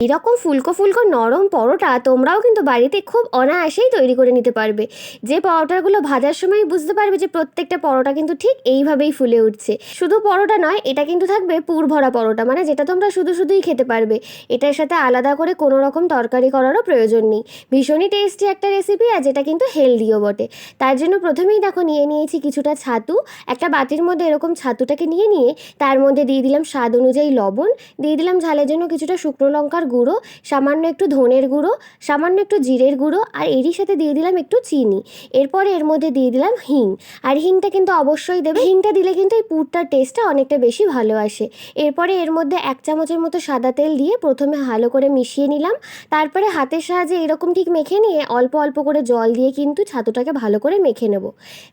এরকম ফুলকো ফুলকো নরম পরোটা তোমরাও কিন্তু বাড়িতে খুব অনায়াসেই তৈরি করে নিতে পারবে। যে পরোটাগুলো ভাজার সময় বুঝতে পারবে যে প্রত্যেকটা পরোটা কিন্তু ঠিক এইভাবেই ফুলে উঠছে। শুধু পরোটা নয়, এটা কিন্তু থাকবে পুর ভরা পরোটা মানে যেটা তোমরা শুধু শুধুই খেতে পারবে। এটার সাথে আলাদা করে কোনো রকম তরকারি করারও প্রয়োজন নেই। ভীষণই টেস্টি একটা রেসিপি আর যেটা কিন্তু হেলদিও বটে। তার জন্য প্রথমেই দেখো নিয়ে নিয়েছি কিছুটা ছাতু। একটা বাটির মধ্যে এরকম ছাতুটাকে নিয়ে নিয়ে তার মধ্যে দিয়ে দিলাম স্বাদ অনুযায়ী লবণ। দিয়ে দিলাম ঝালের জন্য কিছুটা শুকনো লঙ্কার গুঁড়ো, সামান্য একটু ধনের গুঁড়ো, সামান্য একটু জিরের গুঁড়ো আর এরই সাথে দিয়ে দিলাম একটু চিনি। এরপরে এর মধ্যে দিয়ে দিলাম হিং। আর হিংটা কিন্তু অবশ্যই দেবে। হিংটা দিলে কিন্তু এই পুরটার টেস্টটা অনেকটা বেশি ভালো আসে। এরপরে এর মধ্যে এক চামচের মতো সাদা তেল দিয়ে প্রথমে ভালো করে মিশিয়ে নিলাম। তারপরে হাতের সাহায্যে এরকম ঠিক মেখে নিয়ে অল্প অল্প করে জল দিয়ে কিন্তু ছাতুটাকে ভালো করে মেখে নেব।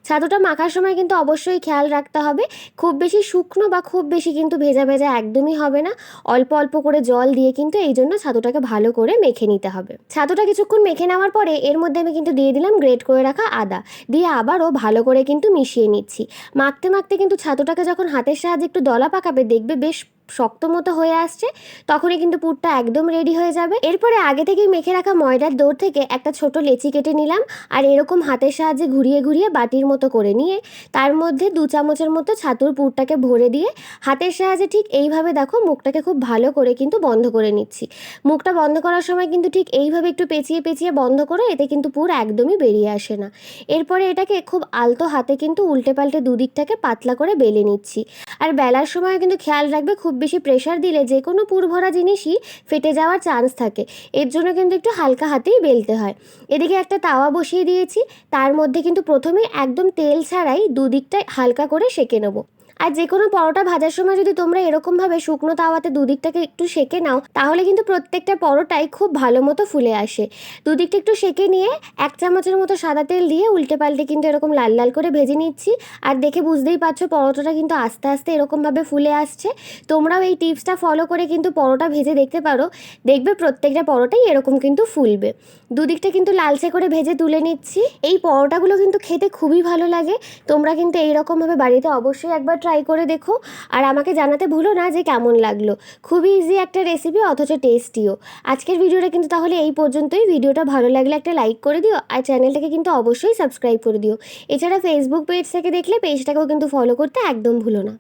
ছাতুটা মাখার সময় কিন্তু অবশ্যই খেয়াল রাখতে হবে। খুব বেশি শুকনো বা খুব বেশি কিন্তু ভেজা ভেজা একদমই হবে না। অল্প অল্প করে জল দিয়ে কিন্তু এই জন্য ছাতুটাকে ভালো করে মেখে নিতে হবে। ছাতুটা কিছুক্ষণ মেখে নেওয়ার পরে এর মধ্যে আমি কিন্তু দিয়ে দিলাম গ্রেট করে রাখা আদা। দিয়ে আবারও ভালো করে কিন্তু মিশিয়ে নিচ্ছি। মাখতে মাখতে কিন্তু ছাতুটাকে যখন হাতের সাহায্যে একটু দলা পাকাবে, দেখবে বেশ শক্ত মতো হয়ে আসছে, তখনই কিন্তু পুরটা একদম রেডি হয়ে যাবে। এরপরে আগে থেকেই মেখে রাখা ময়দার দৌড় থেকে একটা ছোট লেচি কেটে নিলাম আর এরকম হাতের সাহায্যে ঘুরিয়ে ঘুরিয়ে বাটির মতো করে নিয়ে তার মধ্যে দু চামচের মতো ছাতুর পুরটাকে ভরে দিয়ে হাতের সাহায্যে ঠিক এইভাবে দেখো মুখটাকে খুব ভালো করে কিন্তু বন্ধ করে নিচ্ছি। মুখটা বন্ধ করার সময় কিন্তু ঠিক এইভাবে একটু পেঁচিয়ে পেঁচিয়ে বন্ধ করো, এতে কিন্তু পুর একদমই বেরিয়ে আসে না। এরপরে এটাকে খুব আলতো হাতে কিন্তু উল্টে পাল্টে দুদিকটাকে পাতলা করে বেলে নিচ্ছি। আর বেলার সময় কিন্তু খেয়াল রাখবে খুব বেশি প্রেশার দিলে যে কোনো পুরভরা জিনিসই ফেটে যাওয়ার চান্স থাকে। এর জন্য কিন্তু একটু হালকা হাতেই বেলতে হয়। এদিকে একটা তাওয়া বসিয়ে দিয়েছি। তার মধ্যে কিন্তু প্রথমে একদম তেল ছাড়াই দুদিকটাই হালকা করে সেঁকে নেব। আর যে কোনো পরোটা ভাজার সময় যদি তোমরা এরকমভাবে শুকনো তাওয়াতে দুদিকটাকে একটু সেঁকে নাও, তাহলে কিন্তু প্রত্যেকটা পরোটাই খুব ভালো মতো ফুলে আসে। দুদিকটা একটু সেঁকে নিয়ে এক চামচের মতো সাদা তেল দিয়ে উল্টে পাল্টে কিন্তু এরকম লাল লাল করে ভেজে নিচ্ছি। আর দেখে বুঝতেই পারছ পরোটাটা কিন্তু আস্তে আস্তে এরকমভাবে ফুলে আসছে। তোমরাও এই টিপসটা ফলো করে কিন্তু পরোটা ভেজে দেখতে পারো। দেখবে প্রত্যেকটা পরোটাই এরকম কিন্তু ফুলবে। দুদিকটা কিন্তু লালচে করে ভেজে তুলে নিচ্ছি। এই পরোটাগুলো কিন্তু খেতে খুবই ভালো লাগে। তোমরা কিন্তু এইরকমভাবে বাড়িতে অবশ্যই একবার ট্রাই করে দেখো। আর আমাকে জানাতে ভুলো না যে কেমন লাগল। খুবই ইজি একটা রেসিপি অথচ টেস্টিও আজকের ভিডিওটা কিন্তু তাহলে এই পর্যন্তই। ভিডিওটা ভালো লাগলে একটা লাইক করে দিও, আর চ্যানেলটাকে কিন্তু অবশ্যই সাবস্ক্রাইব করে দিও। এছাড়া ফেসবুক পেজ থেকে দেখলে পেজটাকেও কিন্তু ফলো করতে একদম ভুলো না।